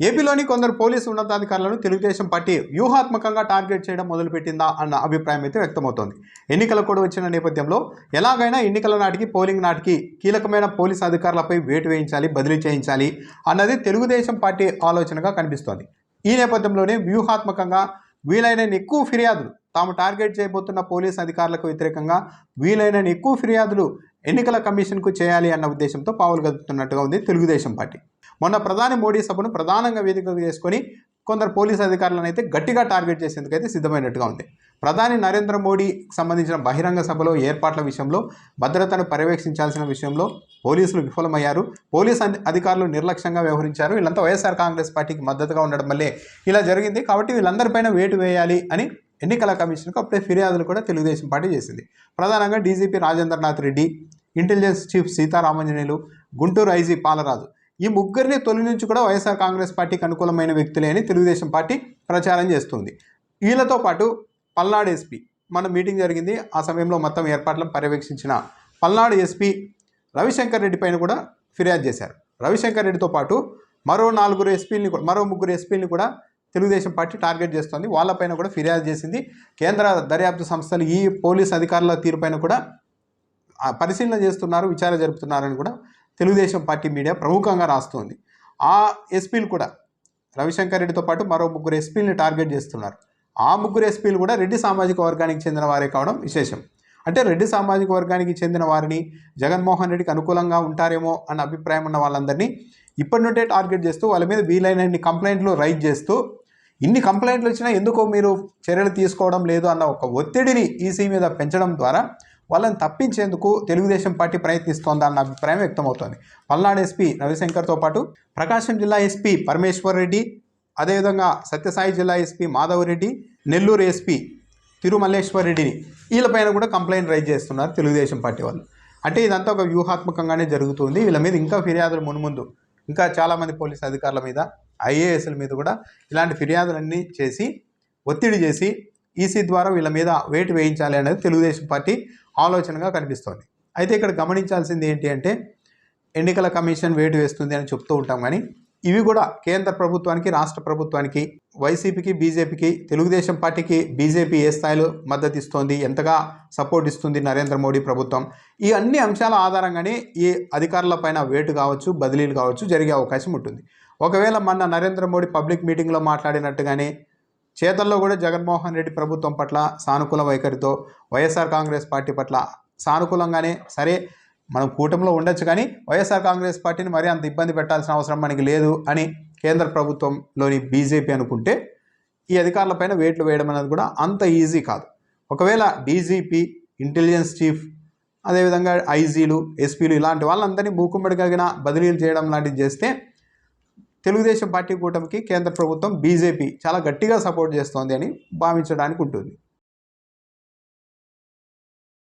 ఏపీలోని కొందరు పోలీసు ఉన్నతాధికారులను తెలుగుదేశం పార్టీ వ్యూహాత్మకంగా టార్గెట్ చేయడం మొదలుపెట్టిందా అన్న అభిప్రాయం అయితే వ్యక్తమవుతోంది. ఎన్నికల కూడా వచ్చిన నేపథ్యంలో ఎలాగైనా ఎన్నికల నాటికి పోలింగ్ నాటికి కీలకమైన పోలీసు అధికారులపై వేటు వేయించాలి బదిలీ చేయించాలి అన్నది తెలుగుదేశం పార్టీ ఆలోచనగా కనిపిస్తోంది. ఈ నేపథ్యంలోనే వ్యూహాత్మకంగా వీలైన ఎక్కువ ఫిర్యాదులు తాము టార్గెట్ చేయబోతున్న పోలీస్ అధికారులకు వ్యతిరేకంగా వీలైన ఎక్కువ ఫిర్యాదులు ఎన్నికల కమిషన్కు చేయాలి అన్న ఉద్దేశంతో పావులు కదుపుతున్నట్టుగా ఉంది తెలుగుదేశం పార్టీ. మొన్న ప్రధాని మోడీ సభను ప్రధానంగా వేదికగా చేసుకొని కొందరు పోలీస్ అధికారులను అయితే గట్టిగా టార్గెట్ చేసేందుకైతే సిద్ధమైనట్టుగా ఉంది. ప్రధాని నరేంద్ర మోడీకి సంబంధించిన బహిరంగ సభలో ఏర్పాట్ల విషయంలో భద్రతను పర్యవేక్షించాల్సిన విషయంలో పోలీసులు విఫలమయ్యారు. పోలీస్ అధికారులు నిర్లక్ష్యంగా వ్యవహరించారు. వీళ్ళంతా వైఎస్ఆర్ కాంగ్రెస్ పార్టీకి మద్దతుగా ఉండడం వల్లే ఇలా జరిగింది. కాబట్టి వీళ్ళందరిపైన వేటు వేయాలి అని ఎన్నికల కమిషన్కు అప్పుడే ఫిర్యాదులు కూడా తెలుగుదేశం పార్టీ చేసింది. ప్రధానంగా DGP Rajendranath Reddy intelligence chief Seetharamanjaneyulu Guntur IG Palaraju ఈ ముగ్గురిని తొలి నుంచి కూడా వైఎస్ఆర్ కాంగ్రెస్ పార్టీకి అనుకూలమైన వ్యక్తులే అని తెలుగుదేశం పార్టీ ప్రచారం చేస్తుంది. వీళ్ళతో పాటు పల్నాడు ఎస్పీ మన మీటింగ్ జరిగింది. ఆ సమయంలో మొత్తం ఏర్పాట్లను పర్యవేక్షించిన పల్నాడు ఎస్పీ రవిశంకర్ రెడ్డి పైన కూడా ఫిర్యాదు చేశారు. రవిశంకర్ రెడ్డితో పాటు మరో నాలుగురు ఎస్పీలని కూడా మరో ముగ్గురు ఎస్పీలని కూడా తెలుగుదేశం పార్టీ టార్గెట్ చేస్తోంది. వాళ్ళపైన కూడా ఫిర్యాదు చేసింది. కేంద్ర దర్యాప్తు సంస్థలు ఈ పోలీస్ అధికారుల తీరుపైన కూడా పరిశీలన చేస్తున్నారు విచారణ జరుపుతున్నారని కూడా తెలుగుదేశం పార్టీ మీడియా ప్రముఖంగా రాస్తోంది. ఆ ఎస్పీలు కూడా రవిశంకర్ రెడ్డితో పాటు మరో ముగ్గురు ఎస్పీలని టార్గెట్ చేస్తున్నారు. ఆ ముగ్గురు ఎస్పీలు కూడా రెడ్డి సామాజిక వర్గానికి చెందిన వారే కావడం విశేషం. అంటే రెడ్డి సామాజిక వర్గానికి చెందిన వారిని జగన్మోహన్ రెడ్డికి అనుకూలంగా ఉంటారేమో అన్న అభిప్రాయం ఉన్న వాళ్ళందరినీ ఇప్పటి నుండే టార్గెట్ చేస్తూ వాళ్ళ మీద వీలైనన్ని కంప్లైంట్లు రైజ్ చేస్తూ ఇన్ని కంప్లైంట్లు వచ్చినా ఎందుకో మీరు చర్యలు తీసుకోవడం లేదు అన్న ఒక ఒత్తిడిని ఈసీ మీద పెంచడం ద్వారా వాళ్ళని తప్పించేందుకు తెలుగుదేశం పార్టీ ప్రయత్నిస్తోందన్న అభిప్రాయం వ్యక్తమవుతోంది. పల్నాడు ఎస్పీ రవిశంకర్తో పాటు ప్రకాశం జిల్లా ఎస్పీ పరమేశ్వర్ రెడ్డి అదేవిధంగా సత్యసాయి జిల్లా ఎస్పీ మాధవరెడ్డి నెల్లూరు ఎస్పీ తిరుమల్లేశ్వర్ రెడ్డిని వీళ్ళపైన కూడా కంప్లైంట్ రైజ్ చేస్తున్నారు తెలుగుదేశం పార్టీ వాళ్ళు. అంటే ఇదంతా ఒక వ్యూహాత్మకంగానే జరుగుతుంది. వీళ్ళ మీద ఇంకా ఫిర్యాదులు మున్ముందు ఇంకా చాలామంది పోలీస్ అధికారుల మీద ఐఏఎస్ల మీద కూడా ఇలాంటి ఫిర్యాదులన్నీ చేసి ఒత్తిడి చేసి ఈసీ ద్వారా వీళ్ళ మీద వేటు వేయించాలి అనేది తెలుగుదేశం పార్టీ ఆలోచనగా కనిపిస్తోంది. అయితే ఇక్కడ గమనించాల్సింది ఏంటి అంటే ఎన్నికల కమిషన్ వేటు వేస్తుంది అని చెప్తూ ఉంటాం కానీ ఇవి కూడా కేంద్ర ప్రభుత్వానికి రాష్ట్ర ప్రభుత్వానికి వైసీపీకి బీజేపీకి తెలుగుదేశం పార్టీకి బీజేపీ ఏ స్థాయిలో మద్దతు ఇస్తోంది ఎంతగా సపోర్ట్ ఇస్తుంది నరేంద్ర మోడీ ప్రభుత్వం ఈ అన్ని అంశాల ఆధారంగానే ఈ అధికారులపైన వేటు కావచ్చు బదిలీలు కావచ్చు జరిగే అవకాశం ఉంటుంది. ఒకవేళ మొన్న నరేంద్ర మోడీ పబ్లిక్ మీటింగ్లో మాట్లాడినట్టుగానే చేతల్లో కూడా జగన్మోహన్ రెడ్డి ప్రభుత్వం పట్ల సానుకూల వైఖరితో వైఎస్ఆర్ కాంగ్రెస్ పార్టీ పట్ల సానుకూలంగానే సరే మనం కూటమిలో ఉండొచ్చు కానీ వైఎస్ఆర్ కాంగ్రెస్ పార్టీని మరీ అంత ఇబ్బంది పెట్టాల్సిన అవసరం మనకి లేదు అని కేంద్ర ప్రభుత్వంలోని బీజేపీ అనుకుంటే ఈ అధికారులపైన వేట్లు వేయడం అనేది కూడా అంత ఈజీ కాదు. ఒకవేళ డీజీపీ ఇంటెలిజెన్స్ చీఫ్ అదేవిధంగా ఐజీలు ఎస్పీలు ఇలాంటి వాళ్ళందరినీ మూకుమ్మడి కలిగిన బదిలీలు చేయడం లాంటివి చేస్తే తెలుగుదేశం పార్టీ కూటమికి కేంద్ర ప్రభుత్వం బీజేపీ చాలా గట్టిగా సపోర్ట్ చేస్తోంది అని భావించడానికి ఉంటుంది